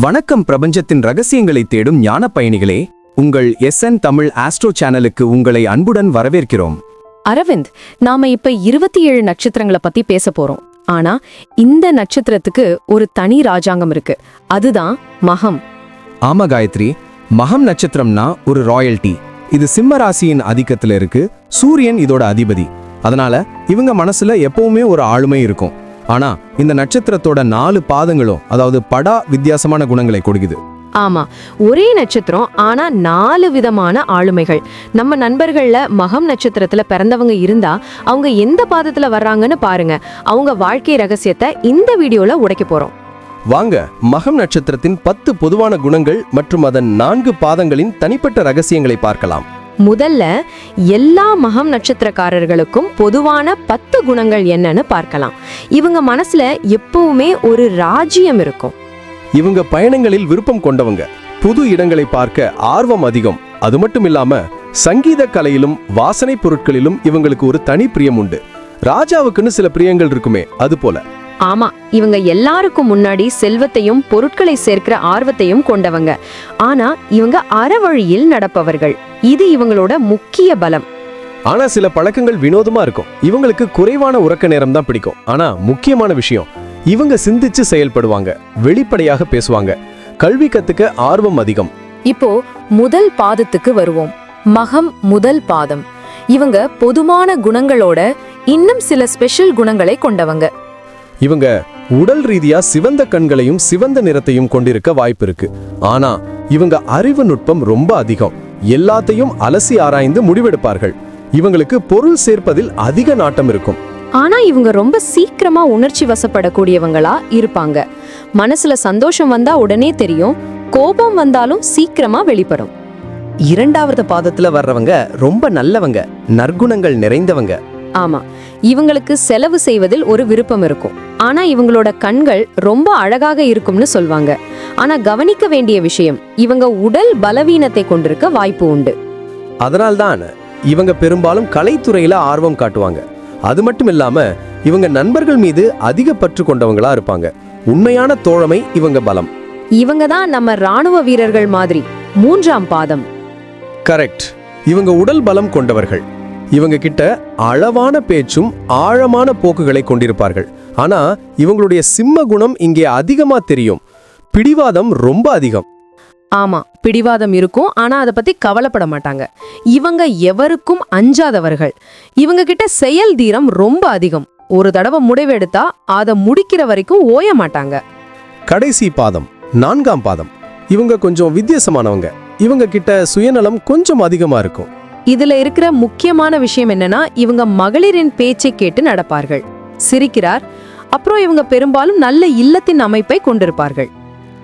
வணக்கம் பிரபஞ்சத்தின் ரகசியங்களை தேடும் ஞான பயணிகளே உங்கள் எஸ்என் தமிழ் ஆஸ்ட்ரோ சேனலுக்கு உங்களை அன்புடன் வரவேற்கிறோம். அரவிந்த் நாம இப்ப இருபத்தி ஏழு நட்சத்திரங்களை பத்தி பேச போறோம். ஆனா இந்த நட்சத்திரத்துக்கு ஒரு தனி ராஜாங்கம் இருக்கு. அதுதான் மகம். ஆமா காயத்ரி மகம் நட்சத்திரம்னா ஒரு ராயல்டி இது சிம்ம ராசியின் அதிக்கத்துல இருக்கு. சூரியன் இதோட அதிபதி. அதனால இவங்க மனசுல எப்பவுமே ஒரு ஆளுமை இருக்கும். ஆனா இந்த நட்சத்திரத்தோட நாலு பாதங்களும் அதாவது படா வித்தியாசமான குணங்களை கொடுக்குது. ஆமா ஒரே நட்சத்திரம் ஆனா நாலு விதமான ஆளுமைகள். நம்ம நண்பர்கள்ல மகம் நட்சத்திரத்துல பிறந்தவங்க இருந்தா அவங்க எந்த பாதத்துல வர்றாங்கன்னு பாருங்க. அவங்க வாழ்க்கை ரகசியத்தை இந்த வீடியோல உடைக்க போறோம். வாங்க மகம் நட்சத்திரத்தின் பத்து பொதுவான குணங்கள் மற்றும் அதன் நான்கு பாதங்களின் தனிப்பட்ட ரகசியங்களை பார்க்கலாம். முதல்ல எல்லா மகம் நட்சத்திரக்காரர்களுக்கும் பொதுவான பத்து குணங்கள் என்னன்னு பார்க்கலாம். இவங்க மனசுல எப்பவுமே ஒரு ராஜ்யம் இருக்கும். இவங்க பயணங்களில் விருப்பம் கொண்டவங்க. புது இடங்களை பார்க்க ஆர்வம் அதிகம். அது மட்டும் இல்லாம சங்கீத கலையிலும் வாசனை பொருட்களிலும் இவங்களுக்கு ஒரு தனி பிரியம் உண்டு. ராஜாவுக்குன்னு சில பிரியங்கள் இருக்குமே அது போல. ஆமா இவங்க எல்லாருக்கும் முன்னாடி செல்வத்தையும் பொருட்களை சேர்க்கிற ஆர்வத்தையும் கொண்டவங்க. ஆனா இவங்க அறவழியில் நடப்பவர்கள். இது இவங்களோட முக்கிய பலம். ஆனா சில பழக்கங்கள் வினோதமா இருக்கும். இவங்களுக்கு குறைவான உறக்க நேரம் தான் பிடிக்கும். ஆனா முக்கியமான விஷயம் இவங்க சிந்திச்சு செயல்படுவாங்க வெளிப்படையாக பேசுவாங்க. கல்வி கத்துக்க ஆர்வம் அதிகம். இப்போ முதல் பாதத்துக்கு வருவோம். மகம் முதல் பாதம். இவங்க பொதுவான குணங்களோட இன்னும் சில ஸ்பெஷல் குணங்களை கொண்டவங்க. இவங்க உடல் ரீதியா சிவந்த கண்களையும் சிவந்த நிறத்தையும் கொண்டிருக்க வாய்ப்பு இருக்கு. ஆனா இவங்க அறிவு நுட்பம் ரொம்ப அதிகம். எல்லாத்தையும் அலசி ஆராய்ந்து முடிவெடுப்பார்கள். இவங்களுக்கு பொருள் சேர்ப்பதில் அதிக நாட்டம் இருக்கும். ஆனா இவங்க ரொம்ப சீக்கிரமா உணர்ச்சி வசப்படக்கூடியவங்களா இருப்பாங்க. மனசுல சந்தோஷம் வந்தா உடனே தெரியும். கோபம் வந்தாலும் சீக்கிரமா வெளிப்படும். இரண்டாவது பாதத்துல வர்றவங்க ரொம்ப நல்லவங்க. நற்குணங்கள் நிறைந்தவங்க. ஆமா. இவங்களுக்கு செலவு செய்வதில் ஒரு விருப்பம் இருக்கும். ஆனா இவங்களோட கண்கள் ரொம்ப அழகாக இருக்கும்னு சொல்வாங்க. ஆனா கவனிக்க வேண்டிய விஷயம் இவங்க உடல் பலவீனத்தை கொண்டிருக்க வாய்ப்பு உண்டு. அதனால்தான் இவங்க பெரும்பாலும் கலைத்துறையில ஆர்வம் காட்டுவாங்க. அது மட்டும் இல்லாம இவங்க நண்பர்கள் மீது அதிக பற்று கொண்டவங்களா இருப்பாங்க. உண்மையான தோழமை இவங்க பலம். இவங்க தான் நம்ம ராணுவ வீரர்கள் மாதிரி மூன்றாம் பாதம். கரெக்ட். இவங்க உடல் பலம் கொண்டவர்கள். இவங்க கிட்ட அளவான பேச்சும் ஆழமான போக்குகளை கொண்டிருப்பார்கள். ஆனா இவங்களுடைய சிம்ம குணம் இங்கே அதிகமா தெரியும். பிடிவாதம் ரொம்ப அதிகம். ஆமா பிடிவாதம் இருக்கும். ஆனா அதை பத்தி கவலைப்பட மாட்டாங்க. இவங்க எவருக்கும் அஞ்சாதவர்கள். இவங்க கிட்ட செயல் தீரம் ரொம்ப அதிகம். ஒரு தடவை முடிவெடுத்தா அதை முடிக்கிற வரைக்கும் ஓய மாட்டாங்க. கடைசி பாதம் நான்காம் பாதம். இவங்க கொஞ்சம் வித்தியாசமானவங்க. இவங்க கிட்ட சுயநலம் கொஞ்சம் அதிகமா இருக்கும். இதுல இருக்கிற முக்கியமான விஷயம் என்னன்னா இவங்க மகளிரின் பேச்சை கேட்டு நடப்பார்கள். சிரிக்கிறார். அப்புறம் இவங்க பெரும்பாலும் நல்ல இல்லத்தின் அமைப்பை கொண்டிருப்பார்கள்.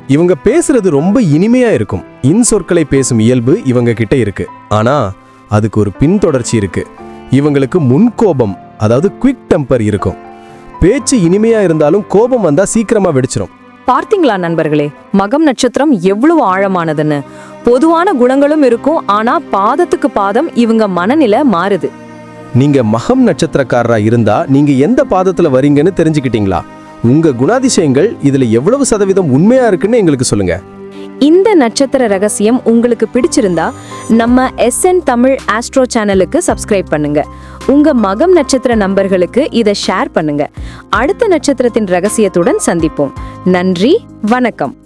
இவங்க பேசுறது ரொம்ப இனிமையா இருக்கும். இன்சொற்களை பேசும் இயல்பு இவங்க கிட்ட இருக்கு. ஆனா அதுக்கு ஒரு பின்தொடர்ச்சி இருக்கு. இவங்களுக்கு முன்கோபம் அதாவது குவிக் டெம்பர் இருக்கும். பேச்சு இனிமையா இருந்தாலும் கோபம் வந்தா சீக்கிரமா வெடிச்சிரும். பார்த்தீங்களா நண்பர்களே? மகம் நட்சத்திரம் எவ்வளவு ஆழமானதுன்னு. பொதுவான குணங்களும் இருக்கும் ஆனா பாதத்துக்கு பாதம் இவங்க மனநிலை மாறுது. நீங்க மகம் நட்சத்திரக்காரரா இருந்தா நீங்க எந்த பாதத்துல வரீங்கன்னு தெரிஞ்சுக்கிட்டீங்களா? உங்க குணாதிசயங்கள் இதுல எவ்வளவு சதவீதம் உண்மையா இருக்குன்னு எங்களுக்கு சொல்லுங்க. இந்த நட்சத்திர ரகசியம் உங்களுக்கு பிடிச்சிருந்தா நம்ம எஸ்என் தமிழ் ஆஸ்ட்ரோ சேனலுக்கு சப்ஸ்கிரைப் பண்ணுங்க. உங்க மகம் நட்சத்திர நம்பர்களுக்கு இதை ஷேர் பண்ணுங்க. அடுத்த நட்சத்திரத்தின் ரகசியத்துடன் சந்திப்போம். நன்றி வணக்கம்.